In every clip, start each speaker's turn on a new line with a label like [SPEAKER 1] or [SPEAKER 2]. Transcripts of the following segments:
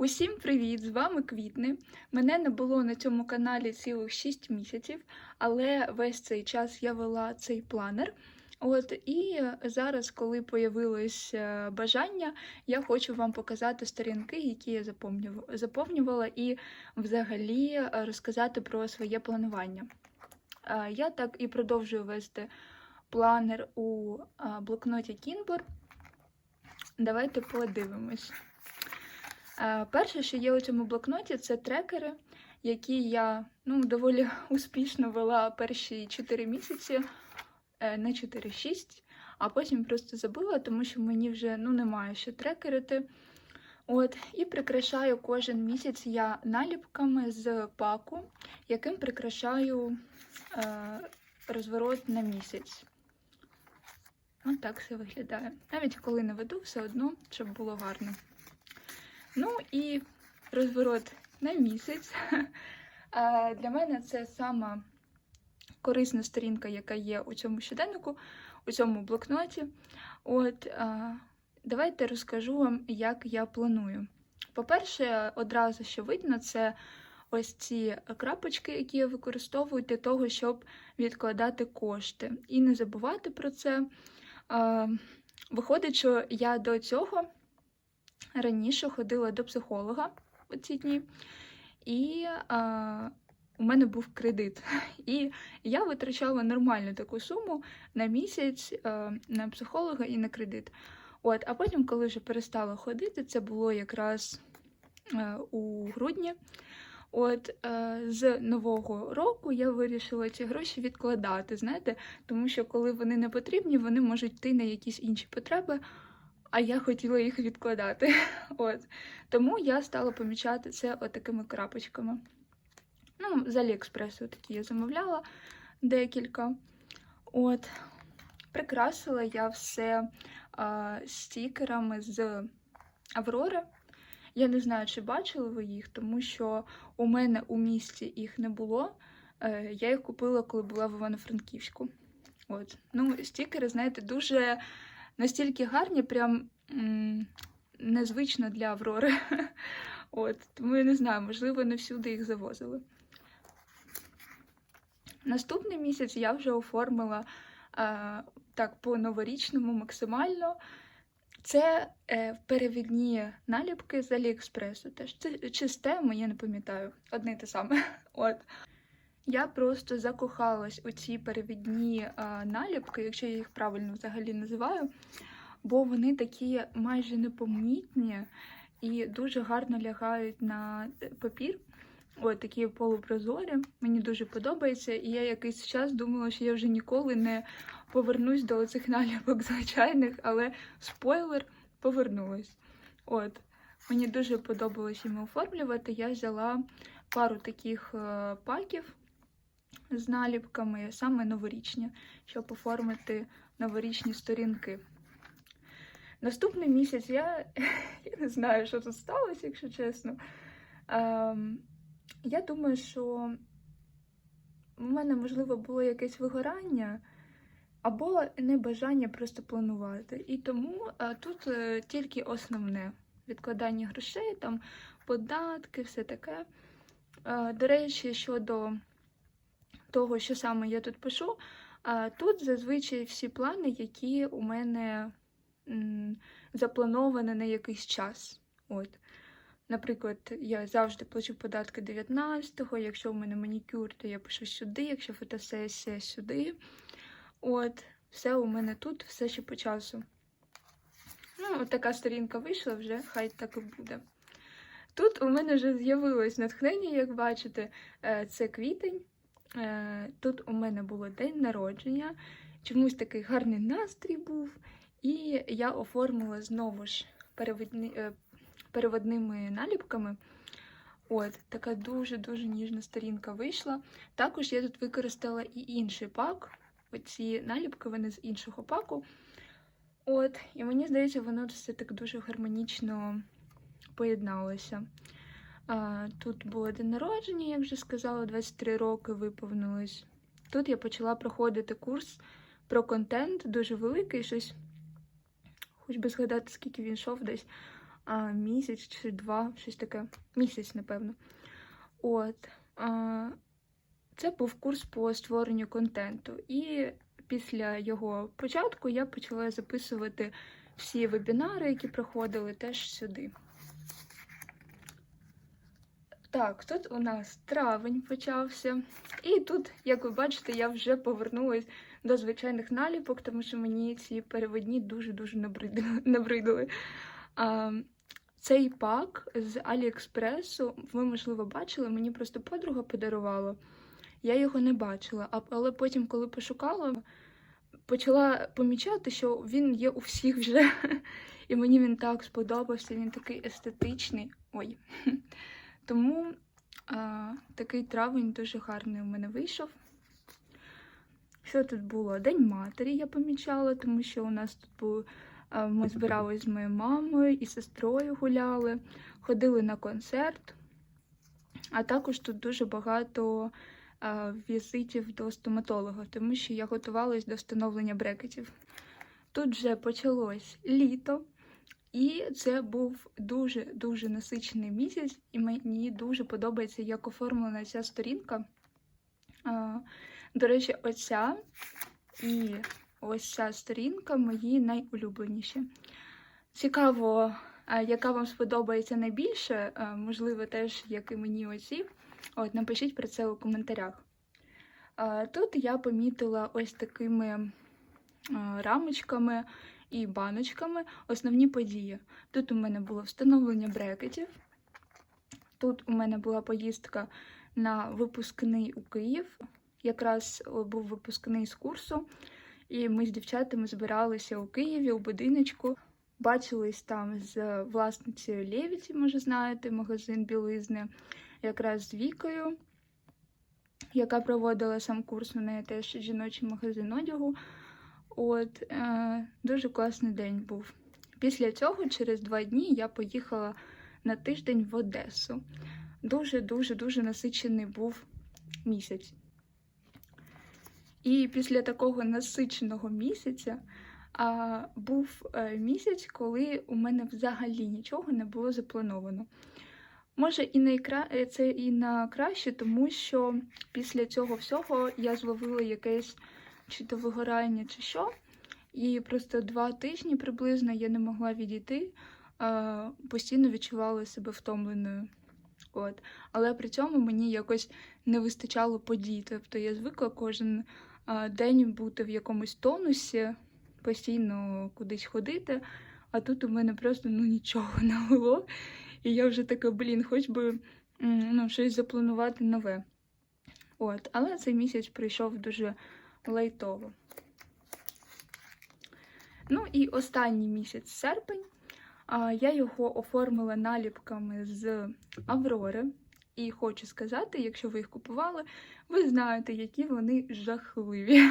[SPEAKER 1] Усім привіт! З вами Квітни. Мене не було на цьому каналі цілих 6 місяців, але весь цей час я вела цей планер. От і зараз, коли появилось е, бажання, я хочу вам показати сторінки, які я заповнювала, і взагалі е, розказати про своє планування. Е, Я так і продовжую вести планер у блокноті Кінбор. Давайте подивимось. Перше, що є у цьому блокноті, це трекери, які я ну, доволі успішно вела перші 4 місяці, е, не 4-6, а потім просто забула, тому що мені вже ну, немає що трекерити. От, і прикрашаю кожен місяць я наліпками з паку, яким прикрашаю е, розворот на місяць. Ось так все виглядає. Навіть коли не веду, все одно, щоб було гарно. Ну і розворот на місяць. Для мене це сама корисна сторінка, яка є у цьому щоденнику, у цьому блокноті. От давайте розкажу вам, як я планую. По-перше, одразу що видно, це ось ці крапочки, які я використовую для того, щоб відкладати кошти. І не забувати про це. Виходить, що я до цього раніше ходила до психолога у ці дні, і а, у мене був кредит. І я витрачала нормальну таку суму на місяць а, на психолога і на кредит. От, А потім, коли вже перестала ходити, це було якраз а, у грудні. От е, з нового року я вирішила ці гроші відкладати, знаєте, тому що коли вони не потрібні, вони можуть йти на якісь інші потреби, а я хотіла їх відкладати. От. Тому я стала помічати це отакими крапочками. Ну, з Аліекспресу такі я замовляла декілька. От. Прикрасила я все а, стікерами з Аврори. Я не знаю, чи бачили ви їх, тому що у мене у місті їх не було. Е, Я їх купила, коли була в Івано-Франківську. От. Ну, стікери, знаєте, дуже настільки гарні, прям м, незвично для Аврори. От. Тому я не знаю, можливо, не всюди їх завозили. Наступний місяць я вже оформила е, так по новорічному максимально. Це е, перевідні наліпки з Аліекспресу. Теж це чи з теми, я не пам'ятаю. Одне й те саме. От. Я просто закохалась у ці перевідні е, наліпки, якщо я їх правильно взагалі називаю, бо вони такі майже непомітні і дуже гарно лягають на папір. От такі полупрозорі. Мені дуже подобається. І я якийсь час думала, що я вже ніколи не повернусь до цих наліпок звичайних, але спойлер повернулась. От. Мені дуже подобалось їм оформлювати. Я взяла пару таких е, паків з наліпками, саме новорічні, щоб оформити новорічні сторінки. Наступний місяць я, я не знаю, що тут сталося, якщо чесно. Ем, я думаю, що в мене, можливо, було якесь вигорання або небажання просто планувати. І тому а, тут е, тільки основне відкладання грошей, там податки, все таке. А, до речі, щодо того, що саме я тут пишу, а, тут зазвичай всі плани, які у мене заплановані на якийсь час. От. Наприклад, я завжди плачу податки 19-го, якщо в мене манікюр, то я пишу сюди, якщо фотосесія сюди. От, все у мене тут, все ще по часу. Ну, от така сторінка вийшла вже, хай так і буде. Тут у мене вже з'явилось натхнення, як бачите, Е, це квітень. Е, Тут у мене було день народження, чомусь такий гарний настрій був, і я оформила знову ж перевідні, е, переводними наліпками. От, така дуже-дуже ніжна сторінка вийшла. Також я тут використала і інший пак. Оці наліпки вони з іншого паку. От, і мені здається, воно все так дуже гармонічно поєдналося. Тут було день народження, як вже сказала, 23 роки виповнилось. Тут я почала проходити курс про контент, дуже великий, щось, хоч би згадати, скільки він йшов десь. а, місяць чи два, щось таке. Місяць, напевно. От. А, це був курс по створенню контенту. І після його початку я почала записувати всі вебінари, які проходили, теж сюди. Так, тут у нас травень почався. І тут, як ви бачите, я вже повернулась до звичайних наліпок, тому що мені ці переводні дуже-дуже набридли. А, цей пак з Аліекспресу, ви, можливо, бачили, мені просто подруга подарувала. Я його не бачила, але потім, коли пошукала, почала помічати, що він є у всіх вже. І мені він так сподобався, він такий естетичний. Ой. Тому а, такий травень дуже гарний у мене вийшов. Що тут було? День матері я помічала, тому що у нас тут був. Ми збиралися з моєю мамою і сестрою гуляли, ходили на концерт. А також тут дуже багато візитів до стоматолога, тому що я готувалась до встановлення брекетів. Тут вже почалось літо, і це був дуже-дуже насичений місяць, і мені дуже подобається, як оформлена ця сторінка. До речі, оця і ось ця сторінка мої найулюбленіші. Цікаво, яка вам сподобається найбільше, можливо, теж як і мені оці. От, напишіть про це у коментарях. Тут я помітила ось такими рамочками і баночками основні події. Тут у мене було встановлення брекетів. Тут у мене була поїздка на випускний у Київ. Якраз був випускний з курсу, і ми з дівчатами збиралися у Києві у будиночку. Бачились там з власницею Лєвіті, може знаєте, магазин білизни, якраз з Вікою, яка проводила сам курс, у неї теж жіночий магазин одягу. От, е, дуже класний день був. Після цього, через два дні, я поїхала на тиждень в Одесу. Дуже-дуже дуже насичений був місяць. І після такого насиченого місяця а, був е, місяць, коли у мене взагалі нічого не було заплановано. Може, і на ікра... е, це і на краще, тому що після цього всього я зловила якесь чи то вигорання, чи що. І просто два тижні приблизно я не могла відійти, постійно відчувала себе втомленою. От. Але при цьому мені якось не вистачало подій. Тобто я звикла кожен день бути в якомусь тонусі, постійно кудись ходити, а тут у мене просто ну, нічого не було. І я вже така, блін, хоч би ну, щось запланувати нове. От. Але цей місяць прийшов дуже лайтово. Ну і останній місяць серпень. Я його оформила наліпками з Аврори. І хочу сказати, якщо ви їх купували, ви знаєте, які вони жахливі.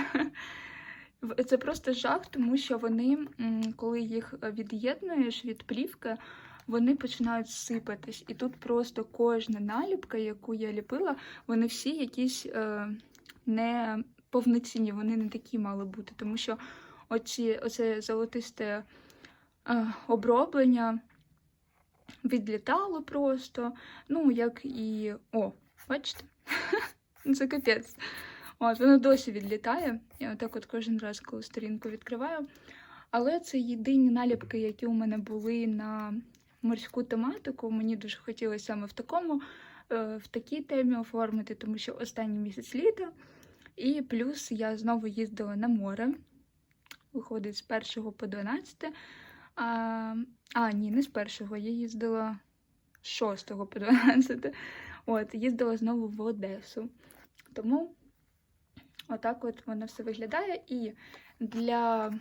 [SPEAKER 1] Це просто жах, тому що вони, коли їх від'єднуєш від плівки, вони починають сипатись. І тут просто кожна наліпка, яку я ліпила, вони всі якісь е, не повноцінні, вони не такі мали бути, тому що оці, оце золотисте е, оброблення відлітало просто. Ну, як і. О, бачите? Це капець. От, воно досі відлітає. Я отак от кожен раз, коли сторінку відкриваю. Але це єдині наліпки, які у мене були на морську тематику. Мені дуже хотілося саме в такому, е, в такій темі оформити, тому що останній місяць літа. І плюс я знову їздила на море. Виходить з 1 по 12. А, а ні, не з першого. Я їздила з 6 по 12. От, їздила знову в Одесу. Тому отак от воно все виглядає. І для,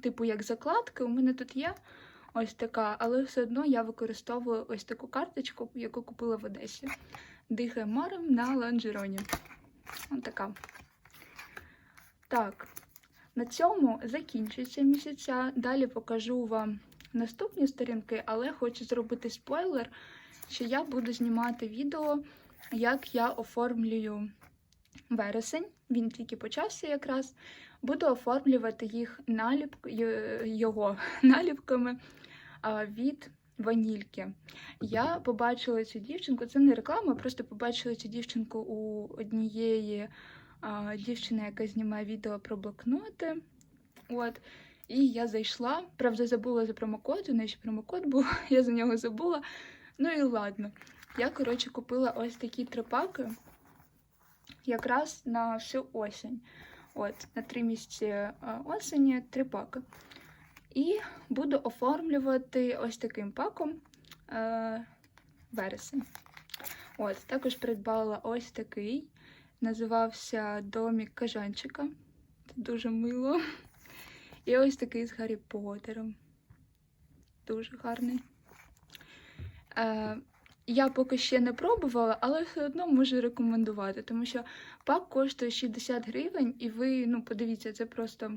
[SPEAKER 1] типу, як закладки, у мене тут є ось така, але все одно я використовую ось таку карточку, яку купила в Одесі. Дихає морем на лонжероні. Ось така. Так, на цьому закінчується місяця. Далі покажу вам наступні сторінки, але хочу зробити спойлер, що я буду знімати відео, як я оформлюю вересень. Він тільки почався якраз. Буду оформлювати їх наліпк... й- його наліпками від ванільки. Я побачила цю дівчинку, це не реклама, просто побачила цю дівчинку у однієї а, дівчини, яка знімає відео про блокноти. От. І я зайшла, правда, забула за промокод, у неї ще промокод був, я за нього забула. Ну і ладно. Я, коротше, купила ось такі три паки якраз на всю осінь. От, на три місяці осені три паки. І буду оформлювати ось таким паком е, вересень. От, також придбала ось такий. Називався Домік Кажанчика. Це дуже мило. І ось такий з Гаррі Поттером. Дуже гарний. Е, я поки ще не пробувала, але все одно можу рекомендувати, тому що пак коштує 60 гривень, і ви, ну, подивіться, це просто,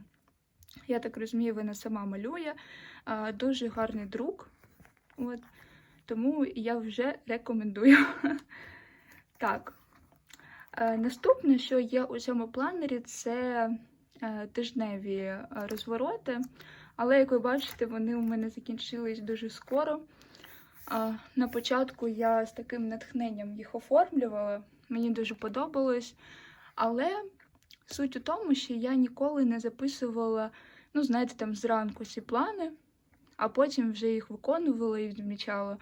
[SPEAKER 1] я так розумію, вона сама малює. Е, дуже гарний друк. От. Тому я вже рекомендую. Так. Е, Наступне, що є у цьому планері, це е, тижневі е, розвороти. Але, як ви бачите, вони у мене закінчились дуже скоро. На початку я з таким натхненням їх оформлювала, мені дуже подобалось. Але суть у тому, що я ніколи не записувала, ну, знаєте, там зранку ці плани, а потім вже їх виконувала і відмічала.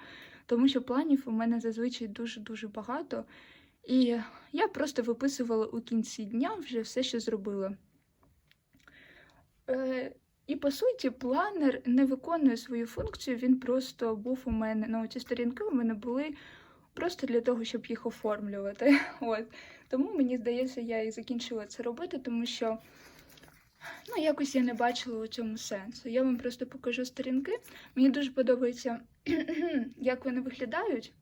[SPEAKER 1] Тому що планів у мене зазвичай дуже-дуже багато. І я просто виписувала у кінці дня вже все, що зробила. Е, і по суті, планер не виконує свою функцію, він просто був у мене. Ну, ці сторінки у мене були просто для того, щоб їх оформлювати. От. Тому мені здається, я і закінчила це робити, тому що ну, якось я не бачила у цьому сенсу. Я вам просто покажу сторінки. Мені дуже подобається, як вони виглядають.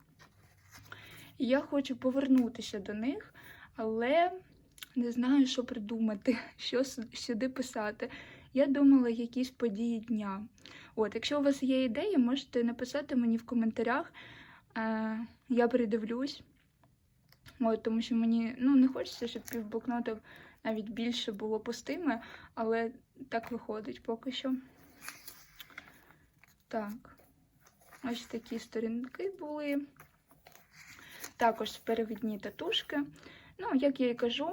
[SPEAKER 1] І я хочу повернутися до них, але не знаю, що придумати, що сюди писати. Я думала, якісь події дня. От, якщо у вас є ідеї, можете написати мені в коментарях. Е, я передивлюсь. От, тому що мені ну, не хочеться, щоб півблокнотів навіть більше було пустими, але так виходить поки що. Так, ось такі сторінки були. Також перевідні татушки. Ну, як я і кажу,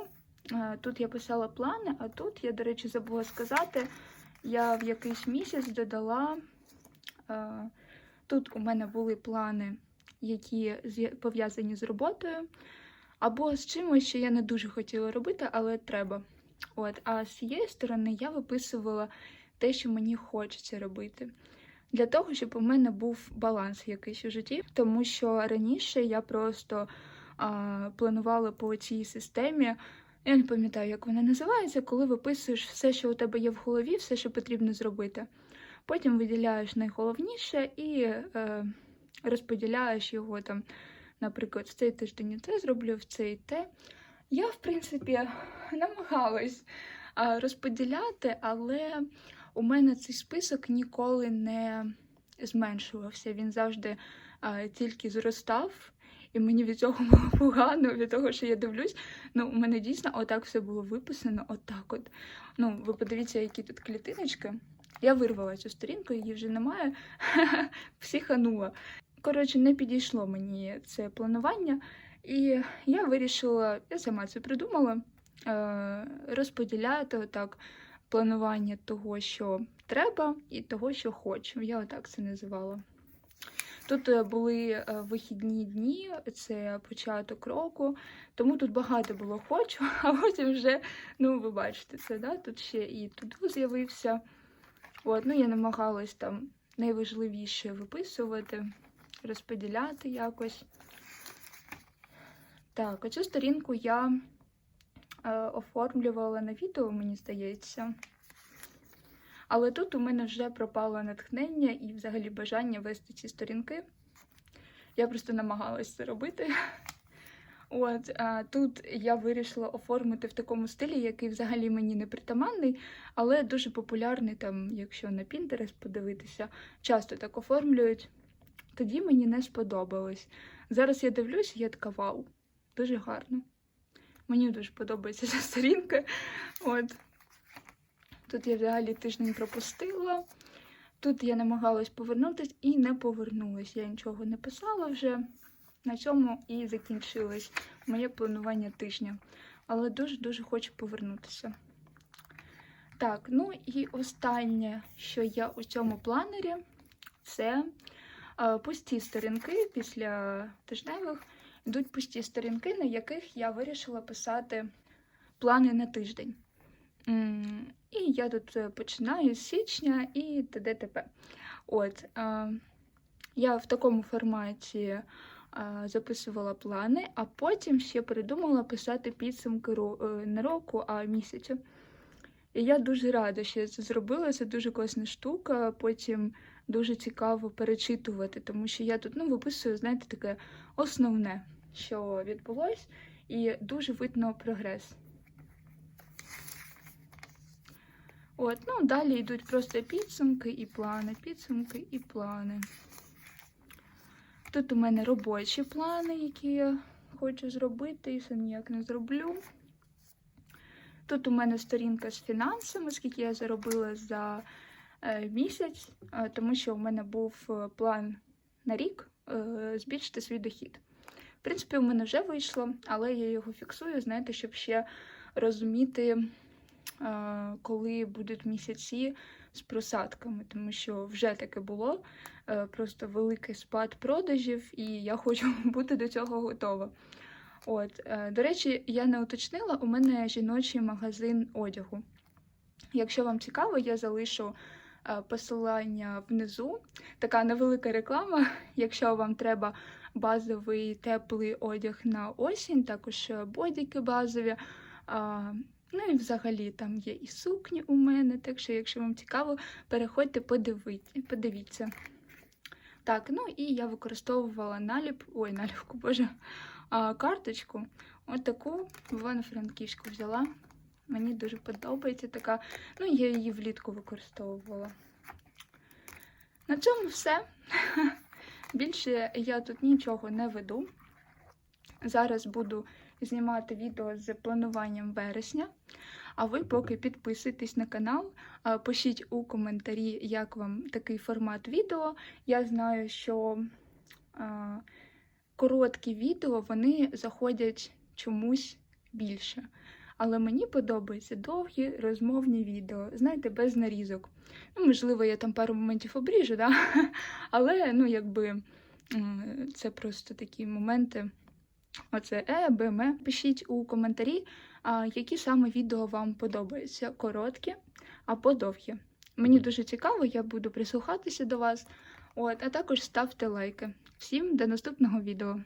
[SPEAKER 1] е, тут я писала плани, а тут я, до речі, забула сказати, я в якийсь місяць додала. е, Тут у мене були плани, які пов'язані з роботою, або з чимось, що я не дуже хотіла робити, але треба. От, а з цієї сторони я виписувала те, що мені хочеться робити. Для того, щоб у мене був баланс якийсь у житті, тому що раніше я просто а, планувала по цій системі. Я не пам'ятаю, як вона називається, коли виписуєш все, що у тебе є в голові, все, що потрібно зробити. Потім виділяєш найголовніше і е, розподіляєш його там, наприклад, в цей тиждень це зроблю, в цей те. Я, в принципі, намагалась розподіляти, але у мене цей список ніколи не зменшувався. Він завжди а, тільки зростав, і мені від цього було погано, від того, що я дивлюсь. Ну, у мене дійсно отак все було виписано, отак от. Ну, ви подивіться, які тут клітиночки. Я вирвала цю сторінку, її вже немає. Психанула. Коротше, не підійшло мені це планування, і я вирішила, я сама це придумала, розподіляти отак планування того, що треба, і того, що хочу. Я отак це називала. Тут е, були е, вихідні дні, це початок року, тому тут багато було хочу, а потім вже, ну, ви бачите це, да? тут ще і туду з'явився. От, ну, я намагалась там найважливіше виписувати, розподіляти якось. Так, оцю сторінку я оформлювала на відео, мені здається. Але тут у мене вже пропало натхнення і взагалі бажання вести ці сторінки. Я просто намагалась це робити. От а, тут я вирішила оформити в такому стилі, який взагалі мені не притаманний, але дуже популярний, там, якщо на Pinterest подивитися, часто так оформлюють. Тоді мені не сподобалось. Зараз я дивлюсь, я така вау, дуже гарно. Мені дуже подобається ця сторінка. От. Тут я взагалі тиждень пропустила. Тут я намагалась повернутися і не повернулась. Я нічого не писала вже. На цьому і закінчилось моє планування тижня. Але дуже-дуже хочу повернутися. Так, ну і останнє, що я у цьому планері, це е, пусті сторінки після тижневих. Йдуть пусті сторінки, на яких я вирішила писати плани на тиждень. І я тут е, починаю з січня і т.д. От, я в такому форматі е, записувала плани, а потім ще придумала писати підсумки е, не року, а місяцю. І я дуже рада, що я це зробила. Це дуже класна штука. Потім дуже цікаво перечитувати, тому що я тут ну, виписую, знаєте, таке основне, що відбулось, і дуже видно прогрес. От, ну, далі йдуть просто підсумки і плани, підсумки і плани. Тут у мене робочі плани, які я хочу зробити, і все ніяк не зроблю. Тут у мене сторінка з фінансами, скільки я заробила за місяць, е, тому що у мене був е, план на рік е, збільшити свій дохід. В принципі, у мене вже вийшло, але я його фіксую, знаєте, щоб ще розуміти, е, коли будуть місяці з просадками, тому що вже таке було. е, Просто великий спад продажів, і я хочу бути до цього готова. От, е, до речі, я не уточнила, у мене жіночий магазин одягу. Якщо вам цікаво, я залишу е, посилання внизу. Така невелика реклама. Якщо вам треба базовий теплий одяг на осінь, також е, бодіки базові. Ну і взагалі там є і сукні у мене, так що, якщо вам цікаво, переходьте, подивіться. Так, ну і я використовувала наліп, ой, наліпку, боже, карточку. От таку в Івано-Франківську взяла. Мені дуже подобається така. Ну, я її влітку використовувала. На цьому все. Більше я тут нічого не веду. Зараз буду знімати відео з плануванням вересня. А ви поки підписуйтесь на канал, пишіть у коментарі, як вам такий формат відео. Я знаю, що а, короткі відео вони заходять чомусь більше. Але мені подобаються довгі розмовні відео, знаєте, без нарізок. Ну, можливо, я там пару моментів обріжу, да? але ну, якби це просто такі моменти. Оце Е, Б, М. Пишіть у коментарі, які саме відео вам подобаються: короткі або довгі. Мені дуже цікаво, я буду прислухатися до вас. От, а також ставте лайки. Всім до наступного відео.